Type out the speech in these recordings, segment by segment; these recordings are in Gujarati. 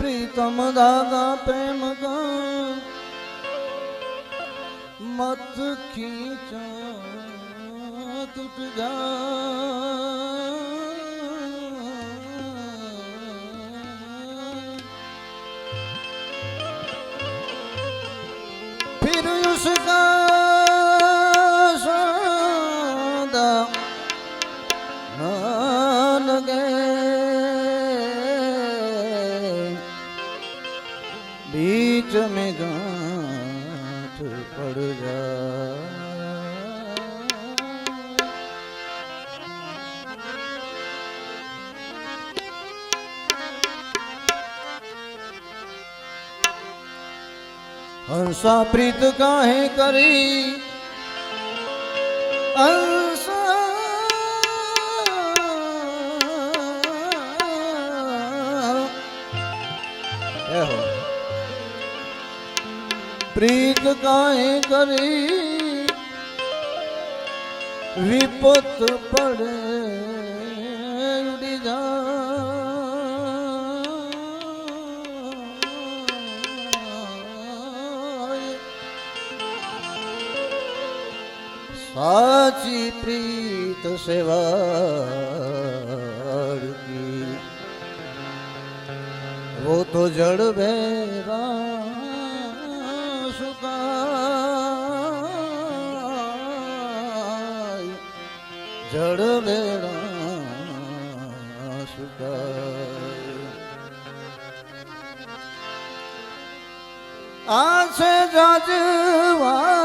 પ્રીતમ દાદા પ્રેમ મત ખીચ તૂટ જા હંસા પ્રીત કાહે કરી. એહો. પ્રીત કાહે કરી. વિપત પડે. સાચી પ્રીત સેવાળકી. વો તો જળ ભેરા સુકા જળ ભેરા સુકા આ છે જાજવા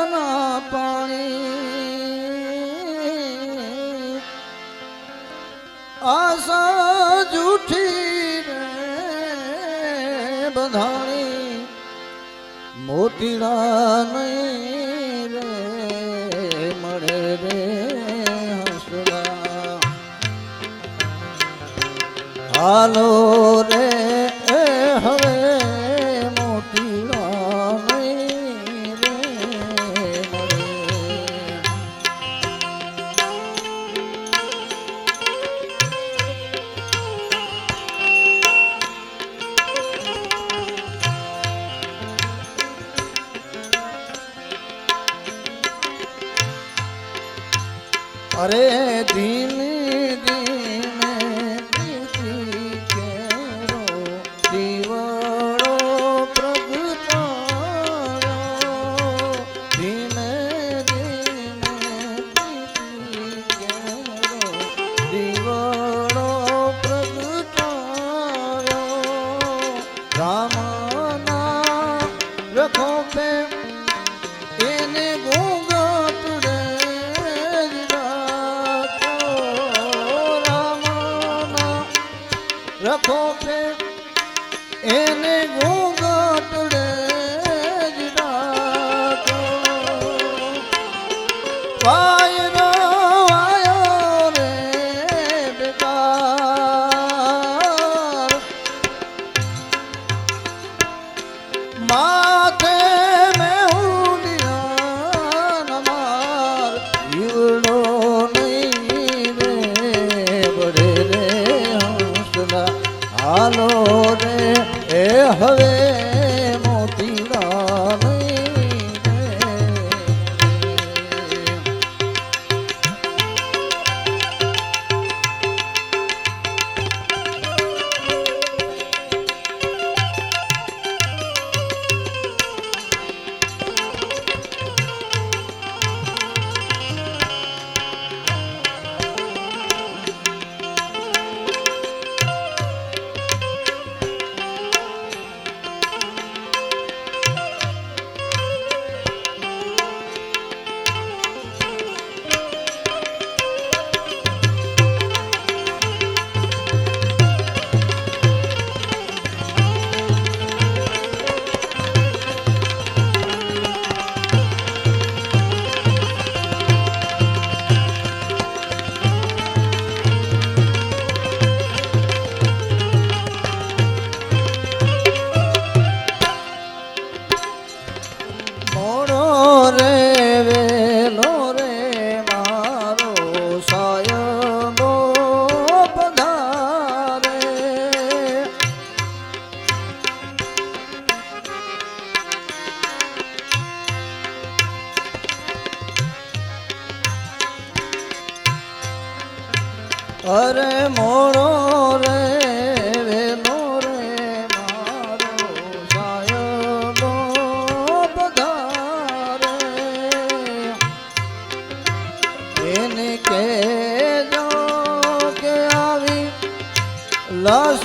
બધાણી મોતીડા નહીં રે મળે રે હસડા. હાલો રે એ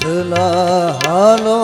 કૃષ્ણ હાલો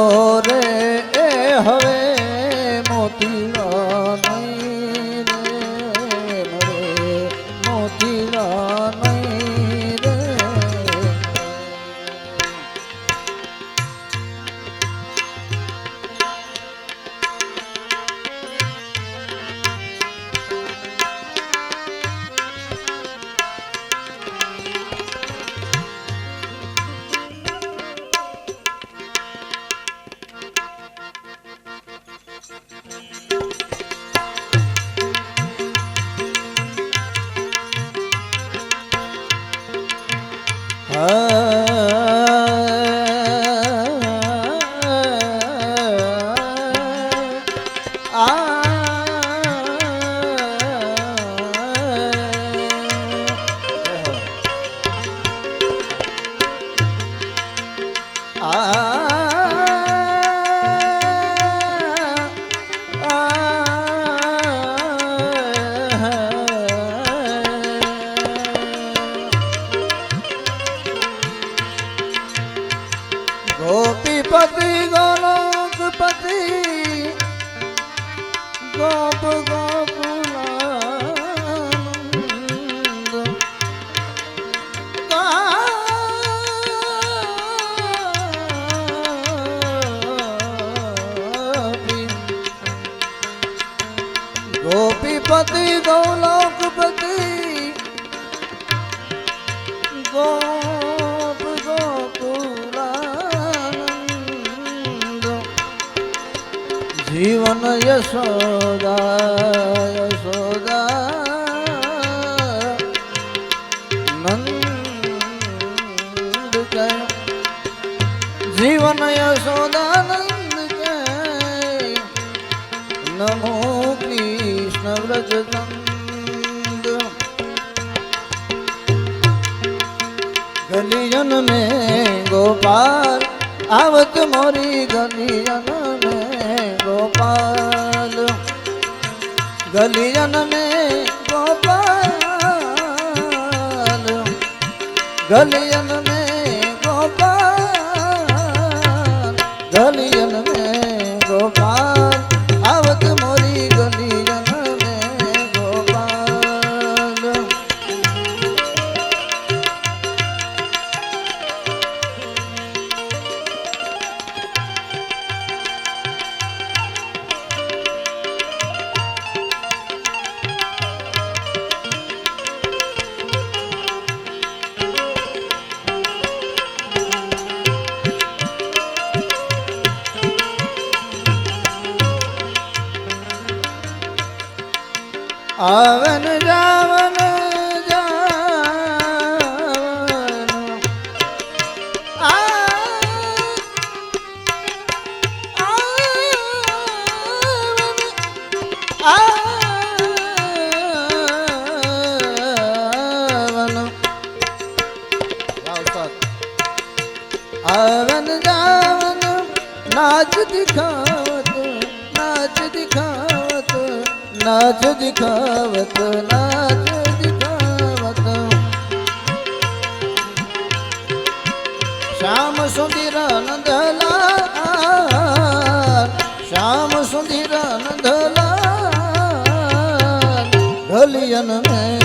जीवन यशोदा यशोदा। नंद जीवन यशोदा के। नमो कृष्ण व्रज गलियन में गोपाल, आवत मोरी गलियन में। ગોપાલ ગલિયન ને ગોપાલ ગલિયન નાચ દિખાવત નાચ દિખાવત નાચ દિખાવત. શ્યામ સુધીર નંદલા શ્યામ સુધીર નંદલા ગલિયન મેં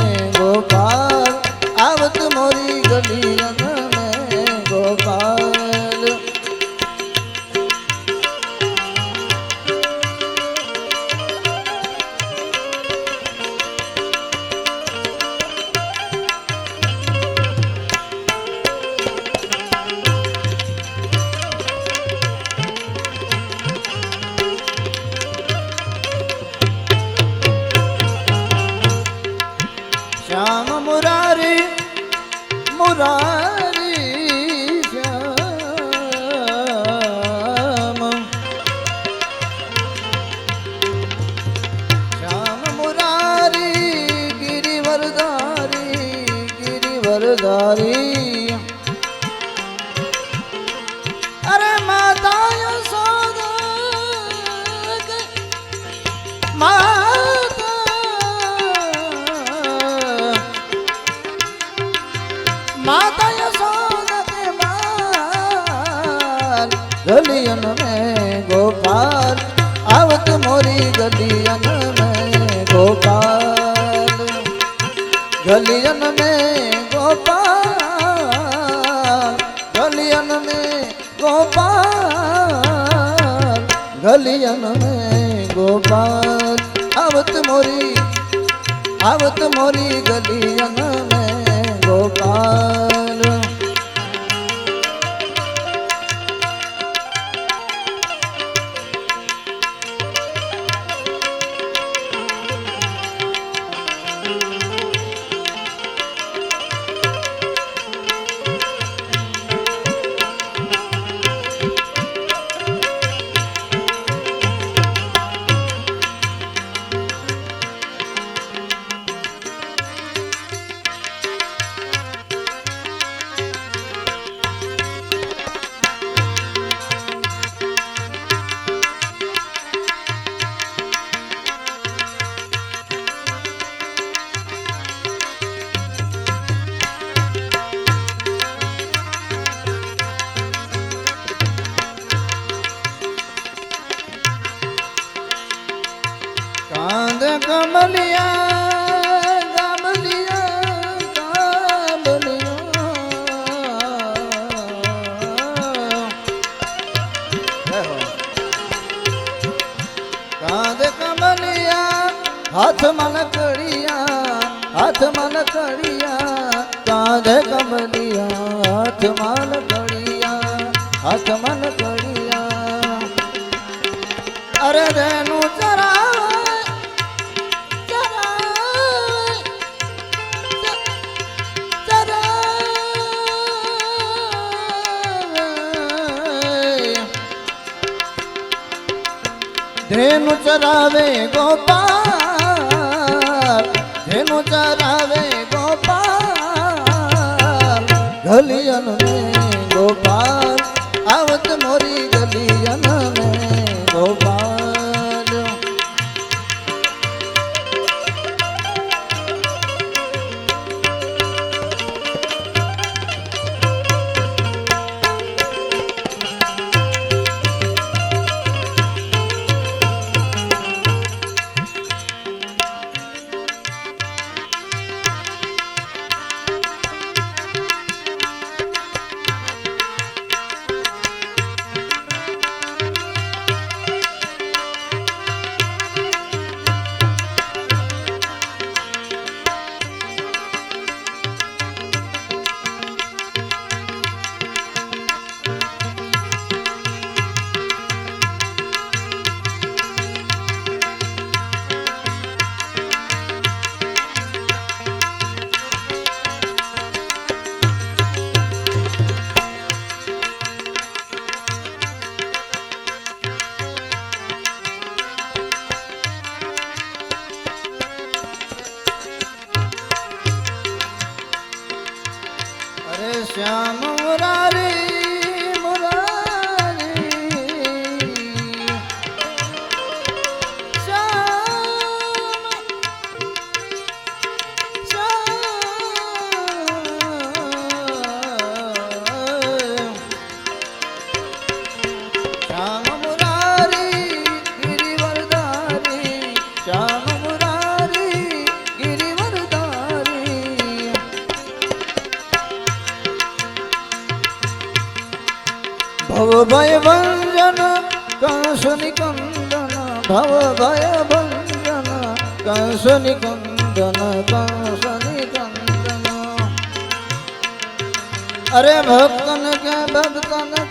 કાંદ કમલિયા કમલિયા કાંદ કમલિયા હાથમાં લકડિયા હાથમાં લકડિયા કાંદ કમલિયા હાથમાં લકડિયા હાથમાં લકડિયા અરે ધેનુ ચરાવે ગોપાલ ધેનુ ચરાવે ગોપાલ ગલિયન મે ગોપાલ. ભવ ભય ભંજન કંસ નિકંદન કંસ નિકંદન અરે ભક્તન કે ભક્તન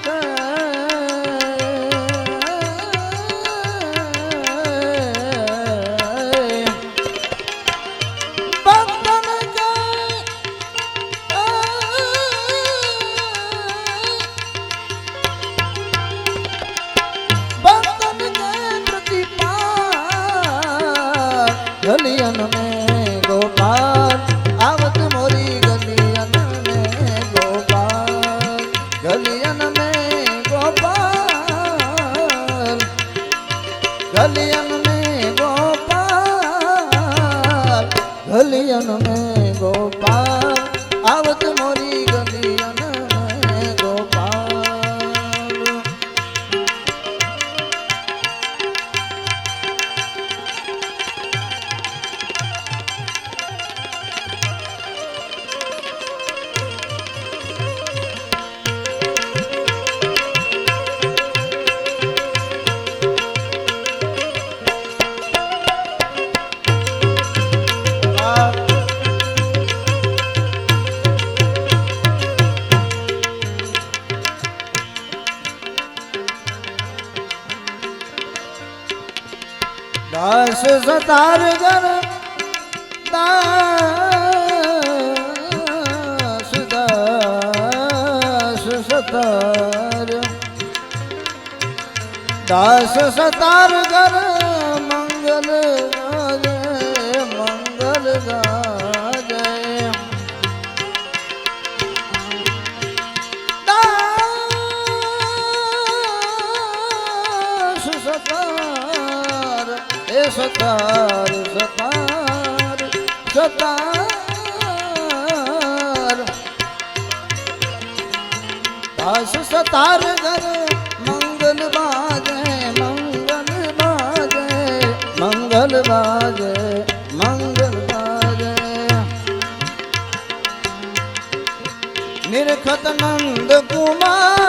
સતાર સતાર સતાર દાસ સતાર ઘર મંગલ બાજે મંગલ બાજે મંગલ બાજે મંગલ બાજે નિરખત નંદ કુમાર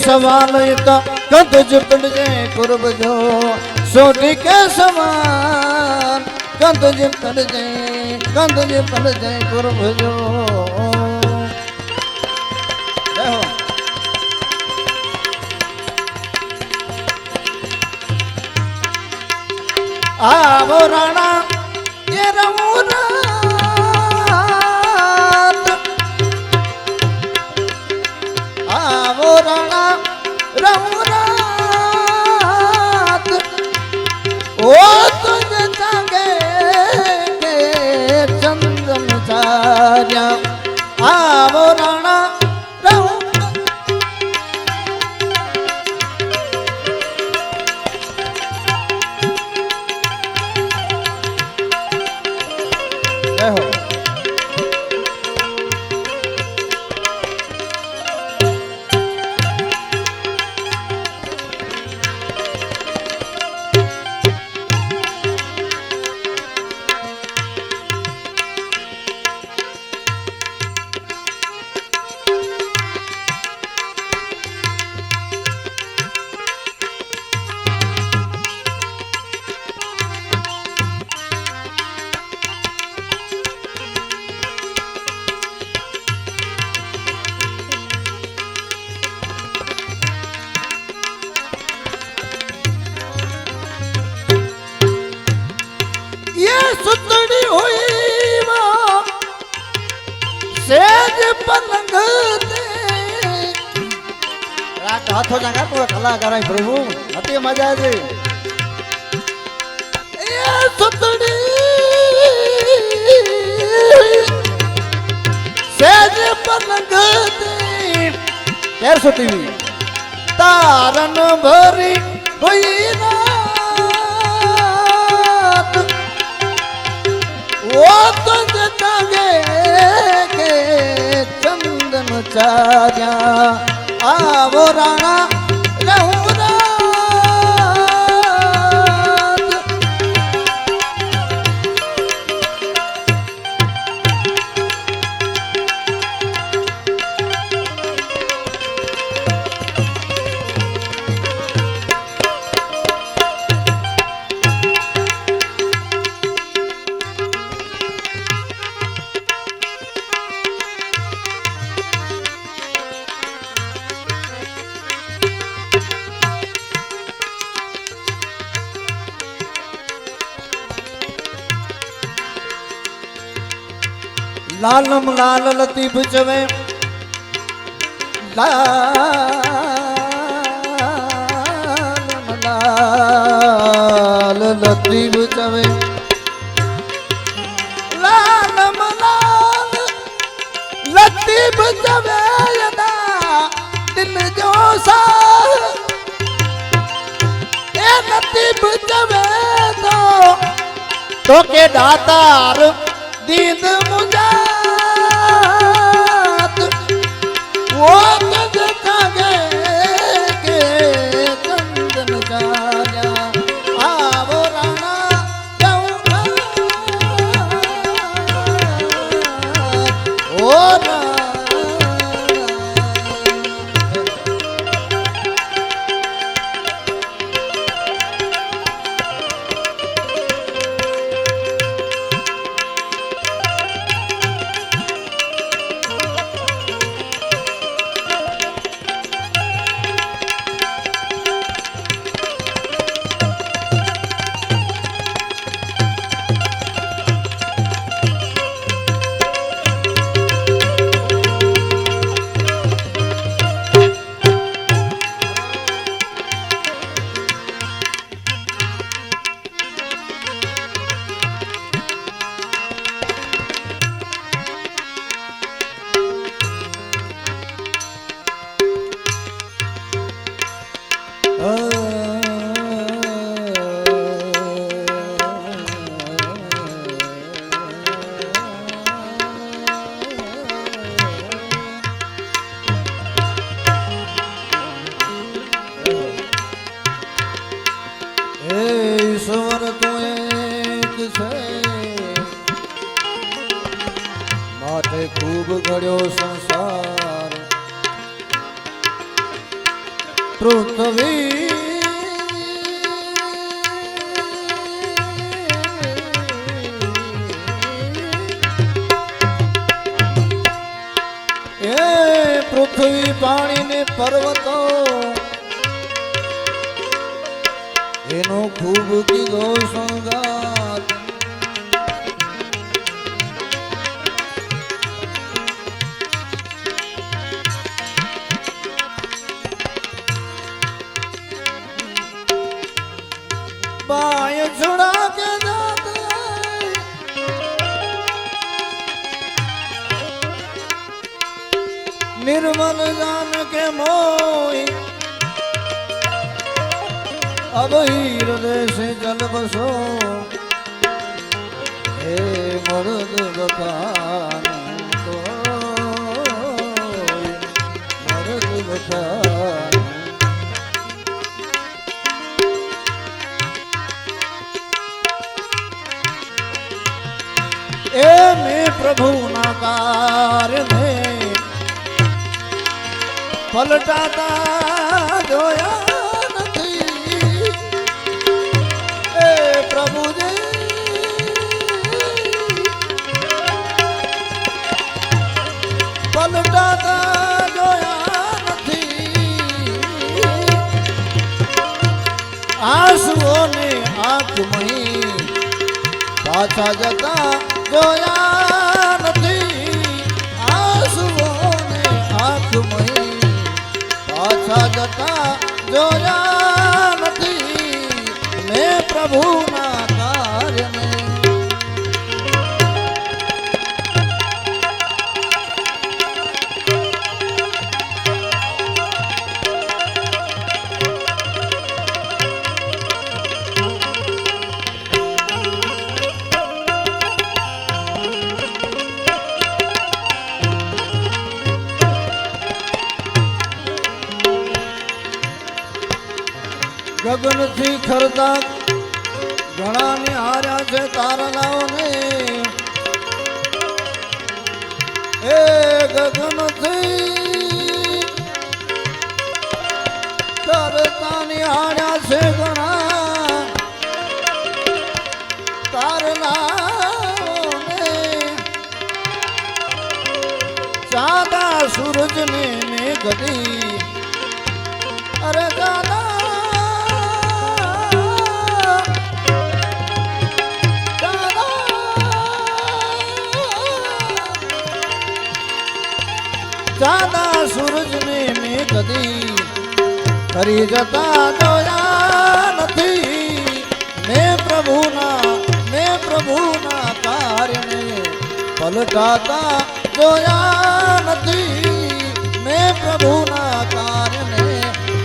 સવાલ કદ જ પડજે કુરબ જો સોટી કે સવાલ કદ જ પડજે કદ જ પડજે કુરબ જો આવો રાણા જાગા કરાય પ્રભુ હતી મજા છે સેજ પલંગ તે તેર સુતી તારન ભરી હોઈ રાત ઓ કે ચંદન ચાર્યા. આવો રાણા લાલમ લાલ લતીફ ચવે લાલમ લાલ લતીફ ચવે લાલમ લાલ ચવે યદા દિલ જો સા એ લતીફ ચવે તો. કે દાતાર દીદ મુજાત વો પૃથ્વી. એ પૃથ્વી પાણી ને પર્વતો. એનો ખૂબ કીધો સંગાર મોય. અબહીર દેશ જલબસો હે મરદ બકા પલટાતા જોયા નથી. એ પ્રભુજી. પલટાતા જોયા નથી. આંસુઓને આંખમહી પાછા જતા જોયા નથી. આંસુઓને આંખમહી પાછા જતા જોયા નથી. મેં પ્રભુના ખરતા ઘણા નિહાર્યા છે તારલાઓને એ ગગનથી તરતા નિહાર્યા છે ઘણા. તારલાઓને સાદા સૂરજને મેં દાદા સૂરજને મેં કદી કરી જતા જોયા નથી. મેં પ્રભુના મેં પ્રભુના કાર્યને પલટાતા જોયા નથી. મેં પ્રભુના કાર્યને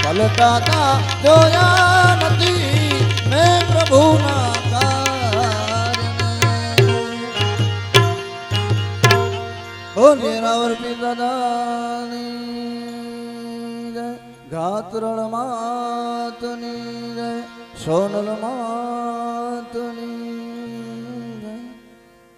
પલટાતા જોયા નથી. મેં પ્રભુના બોલે રાવર પિતાની જય. ઘાતરણ માતની જય. સોનલ માતની